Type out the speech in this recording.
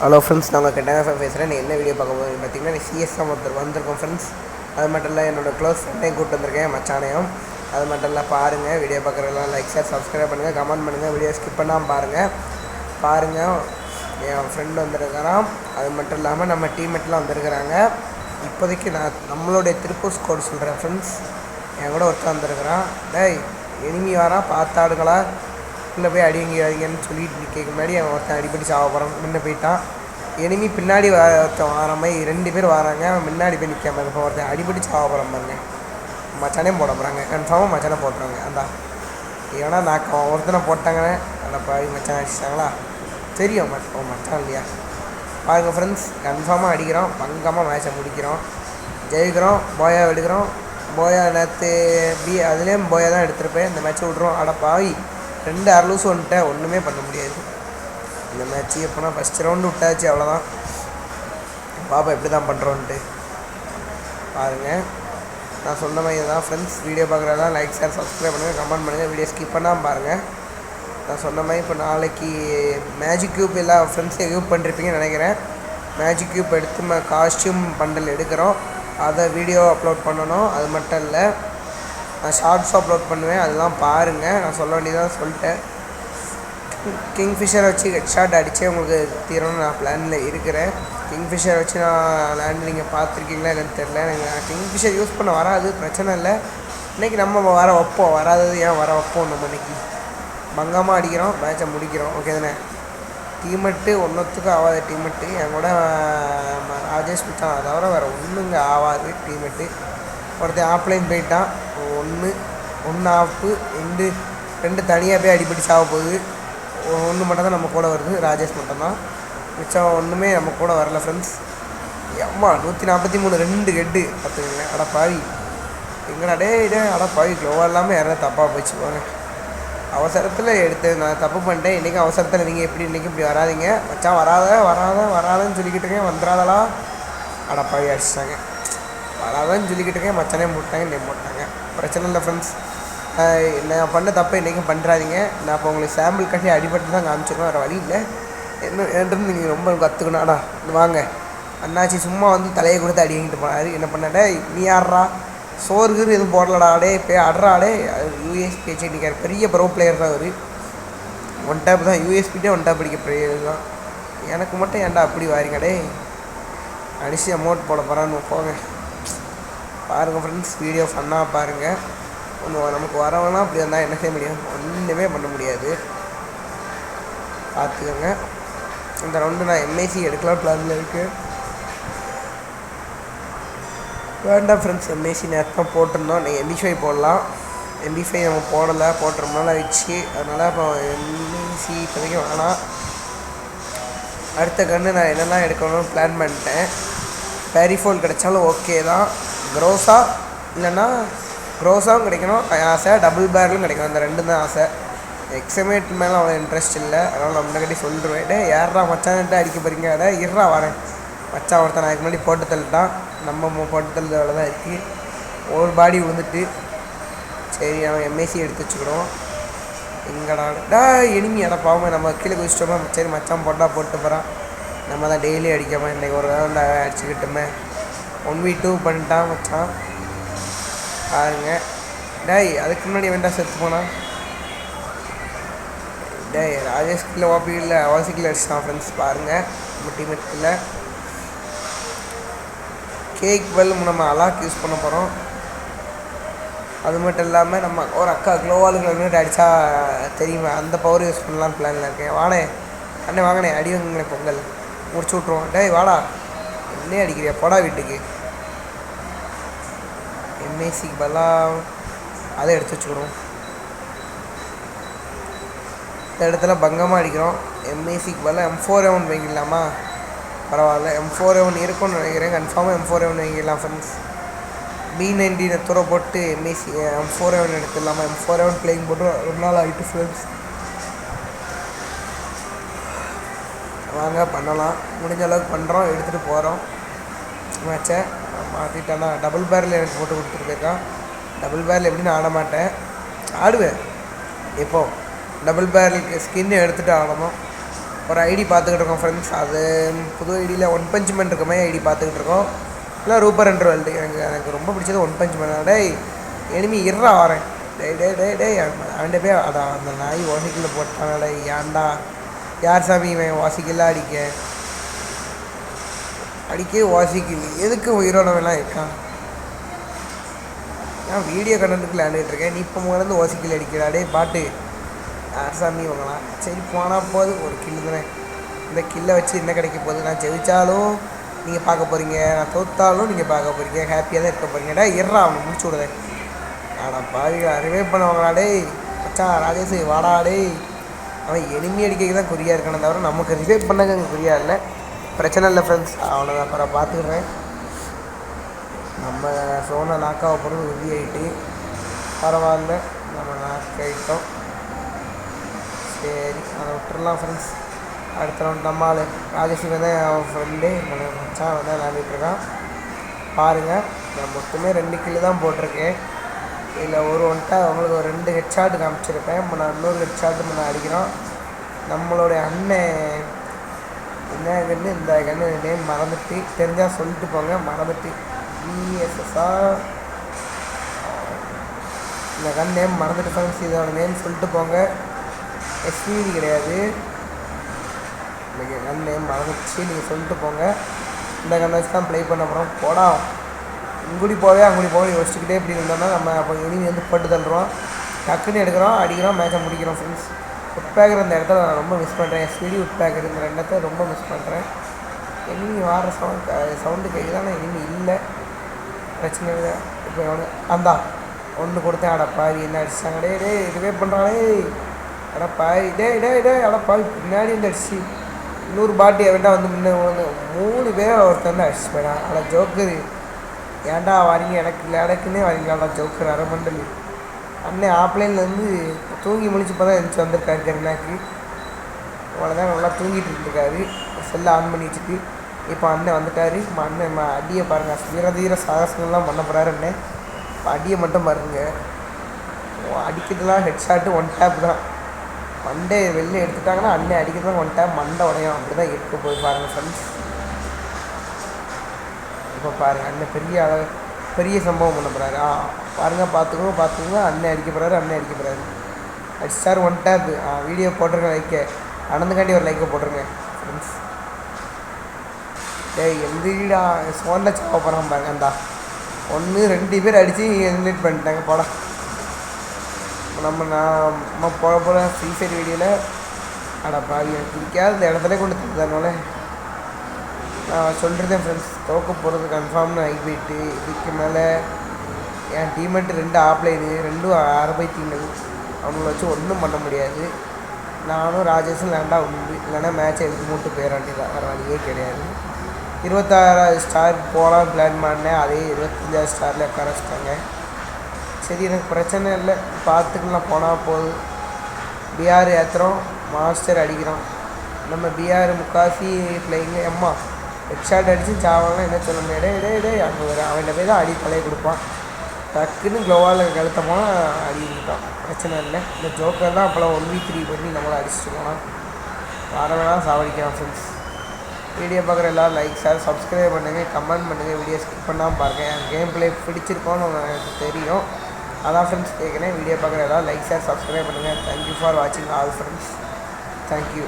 Hello friends நாங்கள் கெட்டாங்க பேசுகிறேன் நீ என்ன வீடியோ பார்க்க போகிறீங்க பார்த்தீங்கன்னா சிஎஸ் தான் ஒருத்தர் வந்திருக்கோம் ஃப்ரெண்ட்ஸ் அது மட்டும் இல்லை என்னோடய க்ளோஸ் ஃப்ரெண்டையும் கூப்பிட்டு வந்திருக்கேன் மச்சானையும். அது மட்டும் இல்லை பாருங்கள் வீடியோ பார்க்குறதெல்லாம் லைக் ஷேர் சப்ஸ்கிரைப் பண்ணுங்கள் கமெண்ட் பண்ணுங்கள் வீடியோ ஸ்கிப் பண்ணாமல் பாருங்கள் பாருங்கள் என் ஃப்ரெண்டு வந்திருக்கிறான். அது மட்டும் இல்லாமல் நம்ம டீம்மேட்லாம் வந்திருக்கிறாங்க. இப்போதைக்கு நான் நம்மளுடைய திருப்பூர் ஸ்கோர் சொல்கிறேன் ஃப்ரெண்ட்ஸ் என் கூட ஒருத்தன் வந்திருக்கிறான். டேய் எனிமி வரான் பார்த்தாடுங்களா உள்ளே போய் அடிங்க அடிங்கன்னு சொல்லிட்டு கேட்க முன்னாடி அவன் ஒருத்தன் அடிப்படி சாவ போகிறான் முன்ன போயிட்டான். எனிமி பின்னாடி வர ஒருத்தன் வர மாதிரி ரெண்டு பேர் வராங்க. அவன் முன்னாடி போய் நிற்காம இப்போ ஒருத்தன் அடிப்படி சாவ போகிறான் பாருங்க. மச்சானே போட போகிறாங்க கன்ஃபார்மாக மச்சானே போட்டுறாங்க அந்த. ஏன்னா நான் அவன் ஒருத்தனை போட்டாங்க அந்த பாவி மச்சான் அடிச்சிட்டாங்களா? தெரியும். மச்சான் மச்சான் இல்லையா? பாருங்கள் ஃப்ரெண்ட்ஸ் கன்ஃபார்மாக அடிக்கிறோம் பங்கமாக மேட்சை முடிக்கிறோம் ஜெயிக்கிறோம். போயா எடுக்கிறோம் போயா நேற்று பி அதுலேயும் போயா தான் எடுத்துருப்பேன். இந்த மேட்ச்சை விட்றோம் அட பாவி. ரெண்டு அரலூஸ் வந்துட்டேன் ஒன்றுமே பண்ண முடியாது. இந்த மேட்ச்சு எப்போனா ஃபஸ்ட் ரவுண்டு விட்டாச்சு அவ்வளோதான் பாப்பா எப்படி தான் பண்ணுறோன்ட்டு பாருங்கள் நான் சொன்ன மாதிரி தான் ஃப்ரெண்ட்ஸ் வீடியோ பார்க்குறதா லைக் ஷேர் சப்ஸ்கிரைப் பண்ணுங்கள் கமெண்ட் பண்ணுங்கள் வீடியோ ஸ்கிப் பண்ணாமல் பாருங்கள் நான் சொன்ன மாதிரி இப்போ நாளைக்கு மேஜிக் க்யூப் எல்லா ஃப்ரெண்ட்ஸையும் யூப் பண்ணிருப்பீங்கன்னு நினைக்கிறேன். மேஜிக் க்யூப் எடுத்து காஸ்டியூம் பண்டல் எடுக்கிறோம். அதை வீடியோ அப்லோட் பண்ணணும். அது மட்டும் இல்லை நான் ஷார்ட்ஸ் அப்லோட் பண்ணுவேன் அதெல்லாம் பாருங்கள் நான் சொல்ல வேண்டியதான் சொல்லிட்டேன். கிங்ஃபிஷரை வச்சு ஹெட் ஷாட் அடித்தே உங்களுக்கு தீரணும்னு நான் பிளானில் இருக்கிறேன். கிங்ஃபிஷர் வச்சு நான் லேண்ட் நீங்கள் பார்த்துருக்கீங்களா என்னன்னு தெரில எனக்கு கிங்ஃபிஷர் யூஸ் பண்ண வராது பிரச்சனை இல்லை. இன்றைக்கி நம்ம வர வைப்போம். வராதது ஏன் வர வைப்போம் நம்ம இன்றைக்கி பங்கமாக அடிக்கிறோம் மேட்சை முடிக்கிறோம். ஓகே தானே? டீமெட்டு ஒன்றுத்துக்கும் ஆகாத டீமெட்டு என் கூட ராஜேஷ் மிச்சான் தவிர வேறு ஒன்றுங்க ஆகாது டீமெட்டு ஒருத்தன் ஆஃப்லைன் போயிட்டான். ஒன்று ஒன்று ஆஃபு ரெண்டு ரெண்டு தனியாக போய் அடிப்படி சாக போகுது. ஒன்று மட்டும் தான் நம்ம கூட வருது. ராஜேஷ் மட்டும்தான். மிச்சம் ஒன்றுமே நம்ம கூட வரல ஃப்ரெண்ட்ஸ் அம்மா நூற்றி நாற்பத்தி மூணு ரெண்டு ஹெட்டு பார்த்துக்கோங்க அட பாவி. எங்கடா டே டே அட பாவி. க்ளோவாக இல்லாமல் யாராவது தப்பாக போச்சு போங்க. அவசரத்தில் எடுத்து நான் தப்பு பண்ணிட்டேன். இன்றைக்கி அவசரத்தில் நீங்கள் எப்படி இன்றைக்கி இப்படி வராதீங்க. மச்சான் வராத வராத வராதன்னு சொல்லிக்கிட்டுங்க வந்துடாதலாம் வந்துடாதலா அடிச்சிட்டாங்க. வராதன்னு சொல்லிக்கிட்டு இருக்கேன். மச்சானே போட்டாங்க நீ போட்டாங்க பிரச்சனை இல்லை ஃப்ரெண்ட்ஸ் நான் பண்ண தப்பை இன்றைக்கும் பண்ணுறாதீங்க நான் இப்போ உங்களுக்கு சாம்பிள் கட்டி அடிபட்டு தான் காமிச்சிருக்கேன். வேறு வழி இல்லை. என்ன என்றது நீங்கள் ரொம்ப கற்றுக்கணும்டா வாங்க. அண்ணாச்சி சும்மா வந்து தலையை கொடுத்து அடி வாங்கிட்டு போனாரு. என்ன பண்ணாடே நீ ஆடுறா. சோறுக்கு எதுவும் போடலடா டே போய் ஆடுறா டே யூஎஸ் பேச்சு பெரிய ப்ரோ பிளேயர் தான் அவர். ஒன் டேப் தான். யூஎஸ்பிட்டே ஒன் டேப் அடிக்க பிளேயர் தான். எனக்கு மட்டும் ஏன்டா அப்படி வாரிங்கடே அடிச்சு அமௌண்ட் போட போகிறான்னு போங்க. பாருங்கள் ஃப்ரெண்ட்ஸ் வீடியோ ஃபன்னாக பாருங்கள் ஒன்று நமக்கு வரவனா அப்படி இருந்தால் என்ன செய்ய முடியும்? ஒன்றுமே பண்ண முடியாது. பார்த்துக்கோங்க இந்த ரவுண்டு நான் எம்ஐசி எடுக்கலாம் பிளானில் இருக்குது வேண்டாம் ஃப்ரெண்ட்ஸ் எம்ஐசி நேரத்தான் போட்டிருந்தோம். நீங்கள் எம்பிஃபை போடலாம். எம்பிஃபை நம்ம போடலை போட்டு ரொம்ப நாள் ஆயிடுச்சு அதனால் இப்போ எம்ஐசி இப்போதைக்கு வேணாம். அடுத்த கன்று நான் என்னெல்லாம் எடுக்கணும்னு பிளான் பண்ணிட்டேன். பேரிஃபோல் கிடைச்சாலும் ஓகே தான். க்ரோஸா இல்லைன்னா க்ரோஸாவும் கிடைக்கணும். ஆசை டபுள் பேரலும் கிடைக்கணும் அந்த ரெண்டு தான் ஆசை. எக்ஸமேட் மேலே அவ்வளோ இன்ட்ரெஸ்ட் இல்லை. அதனால் நம்ம கட்டி சொல்லிடுவேன் டே ஏறா மச்சான்ட்டு அடிக்க போகிறீங்க அட இறா வரேன். மச்சான் ஒருத்தன் நான் முன்னாடி போட்டு தள்ளிட்டான். நம்ம போட்டு தள்ளுறதுல தான் இருக்குது ஒரு பாடி விழுந்துட்டு சரி அவன் எம்ஏசி எடுத்து வச்சுக்கிறோம். எங்கடா டா எனிமி அட பாவம் நம்ம கீழே குதிச்சிட்டோமா. சரி மச்சான் போட்டால் போட்டு போகிறான் நம்ம தான் டெய்லி அடிக்காமல் இன்றைக்கி ஒரு ரவுண்ட் அடிச்சுக்கிட்டோமே. ஒன் வீ டூ பண்ணிட்டான் வச்சான் பாருங்க. டேய் அதுக்கு முன்னாடி வேண்டாம் செத்து போனான் டேய் ராஜேஷ் கீழே ஓபி இல்லை வாசிக்கில் அடிச்சான் ஃப்ரெண்ட்ஸ் பாருங்கள் நம்ம டீமேட் கேக் வெல் நம்ம அலாக் யூஸ் பண்ண போகிறோம் அது மட்டும் இல்லாமல் நம்ம ஒரு அக்கா க்ளோவால் முன்னாடி அடித்தா தெரியுமா? அந்த பவர் யூஸ் பண்ணலாம்னு பிளானில் இருக்கேன். வாடே. அண்ணே வாங்கண்ணே அடி வாங்குங்களே பொங்கல். முடிச்சு விட்ருவோம் டேய் வாடா. என்ன அடிக்கிறியா? போடா வீட்டுக்கு. எம்ஏசிக்கு பதிலாக அதை எடுத்து வச்சுக்கிறோம். இந்த இடத்துல பங்கமாக அடிக்கிறோம். எம்ஏசிக்கு பதிலாக எம் ஃபோர் எவன் வாங்கிடலாமா? பரவாயில்ல. எம் ஃபோர் எவன் இருக்கும்னு நினைக்கிறேன். கன்ஃபார்மாக எம் ஃபோர் எவன் வாங்கிடலாம் ஃப்ரெண்ட்ஸ் பி நைன்டீனை தூர போட்டு எம்ஏசி எம் ஃபோர் எவன் எடுத்துடலாமா? எம் ஃபோர் எவன் பிளேயிங் போட்டு ரொம்ப நாள் ஆகிட்டு ஃப்ரெண்ட்ஸ் வாங்க பண்ணலாம். முடிஞ்ச அளவுக்கு பண்ணுறோம் எடுத்துகிட்டு போகிறோம் மேட்சை மாற்றிட்டானா டபுள் பேரில் எனக்கு போட்டு கொடுத்துருக்கேன் டபுள் பேரில் எப்படி நான் ஆட மாட்டேன் ஆடுவேன். எப்போ? டபுள் பேரலுக்கு ஸ்கின் எடுத்துகிட்டு ஆடணும். ஒரு ஐடி பார்த்துக்கிட்டு இருக்கோம் ஃப்ரெண்ட்ஸ் அது புது ஐடியில் ஒன் பஞ்ச் மேன் இருக்க மாதிரி ஐடி பார்த்துக்கிட்டு இருக்கோம். இல்லை ரூப்பர் என்ற வேல்டு எனக்கு எனக்கு ரொம்ப பிடிச்சது ஒன் பஞ்ச் மேன் டேய் எனிமி இறா வரேன். டே டே டே டே அவன்கிட்ட போய் அதான் அந்த நாய் வாசிக்கல டே ஏன்டா? யார் சாமி இவன்? வாசிக்கல அடிக்க. அடிக்கே வாசிக்குது எதுக்கு உயிரோடவெல்லாம் இருக்கான் நான் வீடியோ கண்டென்ட்டுக்கு விளையாண்டுட்டு நீ இப்போ முதல்ல ஓசிக்கில் அடிக்கிறாடே பாட்டு. அரசாமி வாங்கலாம் சரி போனால் போது ஒரு கில்லு தானே. இந்த கில்லை வச்சு என்ன கிடைக்க போகுது? நான் ஜெயிச்சாலும் நீங்கள் பார்க்க போகிறீங்க நான் தோத்தாலும் நீங்கள் பார்க்க போகிறீங்க ஹாப்பியாக தான் இருக்க போகிறீங்கடா இறா அவனை முடிச்சு விடுதேன் ஆடா பாவி ரிவே பண்ணுவாங்களாடே டேய். ராஜேஷ் வாடாடே அவன் எனிமி அடிக்க தான் குறியாக இருக்கானே தவிர நமக்கு ரிவே பண்ணங்க குறியாக இல்லை. பிரச்சனை இல்லை ஃப்ரெண்ட்ஸ் அவ்வளோதான் அப்புறம் பார்த்துக்கிறேன் நம்ம ஃபோனை லாக் போகிறது உறுதி ஆகிட்டு பரவாயில்ல. நம்ம நாக்காயிட்டோம் சரி அதை விட்டுடலாம் ஃப்ரெண்ட்ஸ் அடுத்த ரவுண்ட் நம்ம ஆள். ராஜேஷ் வந்து அவன் ஃப்ரெண்டு மச்சான் வந்து விளையாண்டுட்டுருக்கான் பாருங்கள் நான் மொத்தமே ரெண்டு கிலோ தான் போட்டிருக்கேன். இதில் ஒரு ஒன்ட்டா அவங்களுக்கு ஒரு ரெண்டு ஹெட் ஷாட் காமிச்சிருப்பேன். இப்போ நான் இன்னொரு ஹெட் ஷாட்டு நான் அடிக்கிறோம். நம்மளுடைய அண்ணன் என்ன கண்ணு இந்த கண்ணு நேம் மறந்துட்டு தெரிஞ்சால் சொல்லிட்டு போங்க மறந்துட்டு. பிஎஸ்எஸ்ஆ இந்த கண் நேம் மறந்துட்டு ஃப்ரெண்ட்ஸ் இதோட நேம் சொல்லிட்டு போங்க. எஸ்பிவி கிடையாது. இன்றைக்கி கண் நேம் மறந்துச்சு நீங்கள் சொல்லிட்டு போங்க. இந்த கண்ணை வச்சு தான் ப்ளே பண்ண போகிறோம் போடா. இங்குடி போவே அங்குடி போவே யோசிச்சுக்கிட்டே இப்படி இருந்தோம்னா நம்ம அப்போ இனி வந்து போட்டு தள்ளுறோம். டக்குன்னு எடுக்கிறோம் அடிக்கிறோம் மேட்சை முடிக்கிறோம் ஃப்ரெண்ட்ஸ் உட்பேக்கர் இந்த இடத்துல நான் ரொம்ப மிஸ் பண்ணுறேன் எஸ்பிடி உட்பேக்கர் இந்த ரெண்டத்தை ரொம்ப மிஸ் பண்ணுறேன் இனிமே வார சவுண்ட் சவுண்டு கேட்குது ஆனால் இல்லை. பிரச்சனை இல்லை. இப்போ அவனு அந்தா ஒன்று கொடுத்தேன். அடப்பாவி என்ன அடிச்சாங்க டே டே இதுவே பண்ணுறானே அடப்பாவி டே டே டே அட பின்னாடி இந்த அடிச்சு. இன்னொரு பாட்டி அவன்டா வந்து முன்ன மூணு பேர் ஒருத்தர் வந்து அடிச்சு போயிடான் அட ஜோக்கரு. ஏன்டா வரீங்க? எனக்கு இல்லை எனக்குன்னே வரீங்களாடா ஜோக்கர் அரமண்டல் அண்ணே ஆப்லைன்லேருந்து தூங்கி முழிச்சு இப்போ தான் எழுந்துச்சு வந்திருக்காரு கருணாக்கு அவ்வளோதான் நல்லா தூங்கிட்டு இருந்திருக்காரு. செல்லை ஆன் பண்ணி வச்சுட்டு இப்போ அண்ணன் வந்துட்டார். இப்போ அண்ணன் அடியை பாருங்கள் வீர தீர சாகசங்கள்லாம் பண்ண போகிறாரு அண்ணன் இப்போ அடியை மட்டும் பாருங்க. அடிக்கிறதுலாம் ஹெட் ஷாட்டு ஒன் டேப் தான். மண்டே வெளில எடுத்துட்டாங்கன்னா அண்ணன் அடிக்கிறதுலாம் ஒன் டேப் மண்டை உடையும். அப்படி தான் எடுத்து போய் பாருங்கள் ஃப்ரெண்ட்ஸ் இப்போ பாருங்கள் அண்ணன் பெரிய அளவு பெரிய சம்பவம் பண்ண போகிறாரு ஆ பாருங்கள் பார்த்துக்கோங்க பார்த்துக்கோங்க அண்ணன் அடிக்க போகிறாரு அண்ணன் அடிக்க போகிறாரு அடிச்சார் ஒன் டேப் ஆ வீடியோ போட்டிருங்க லைக்கை அனந்துக்காண்டி ஒரு லைக்கை போட்டிருங்க ஃப்ரெண்ட்ஸ் டேய் எந்திரிடா. சோனில் சாப்ப போகிறான் பாருங்க அந்தா ஒன்று ரெண்டு பேர் அடித்து எலிமினேட் பண்ணிட்டாங்க படம் நம்ம நான் நம்ம போக போகிற ஃப்ரீ ஃபயர் வீடியோவில் அட பாவி எனக்கு பிடிக்காத இந்த இடத்துல கொண்டு தந்ததுனால நான் சொல்கிறதேன் ஃப்ரெண்ட்ஸ் தோக்க போகிறது கன்ஃபார்ம்னு ஆகி போயிட்டு இதுக்கு மேலே என் டீமெட்டு ரெண்டு ஆப்லைனு ரெண்டும் அரபை டீம்கள் அவங்கள வச்சு ஒன்றும் பண்ண முடியாது. நானும் ராஜேஷும் லேண்டா உண்டு. இல்லைன்னா மேட்சை எடுத்து மூட்டு போயிட தான் வேறு வழியே கிடையாது. இருபத்தாறாவது ஸ்டார் போகலாம் பிளான் பண்ணேன். அதே இருபத்தஞ்சாவது ஸ்டாரில் உட்கார வச்சிட்டாங்க. சரி எனக்கு பிரச்சனை இல்லை. பார்த்துக்கலாம் போனால் போதும். பிஆர் ஏற்றுறோம் மாஸ்டர் அடிக்கிறோம் நம்ம பிஆர் முக்காசி பிள்ளைங்க எம்மா ஹெட்ஷாட் அடித்து சாவாங்கன்னா என்ன சொல்ல முடியாது. டேய் டேய் அங்கே வர அவன்கிட்ட போய் தான் அடி தலையை கொடுப்பான். டக்குன்னு க்ளோவால் கழுத்த போனால் அடி விட்டான். பிரச்சனை இல்லை. இந்த ஜோக்கர் தான் அப்போலாம் ஒன் வீக் த்ரீ பண்ணி நம்மளை அடிச்சுட்டு போனான். வர வேணாம் சாவடிக்கலாம் ஃப்ரெண்ட்ஸ் வீடியோ பார்க்குற எல்லோரும் லைக் ஷேர் சப்ஸ்கிரைப் பண்ணுங்கள் கமெண்ட் பண்ணுங்கள் வீடியோ ஸ்கிப் பண்ணாமல் பாருங்கள் என் கேம் பிளே பிடிச்சிருக்கோன்னு எனக்கு தெரியும். அதான் ஃப்ரெண்ட்ஸ் கேட்குறேன் வீடியோ பார்க்குற எல்லோரும் லைக் ஷேர் சப்ஸ்கிரைப் பண்ணுங்கள் தேங்க்யூ ஃபார் வாட்சிங் ஆல் ஃப்ரெண்ட்ஸ் தேங்க்யூ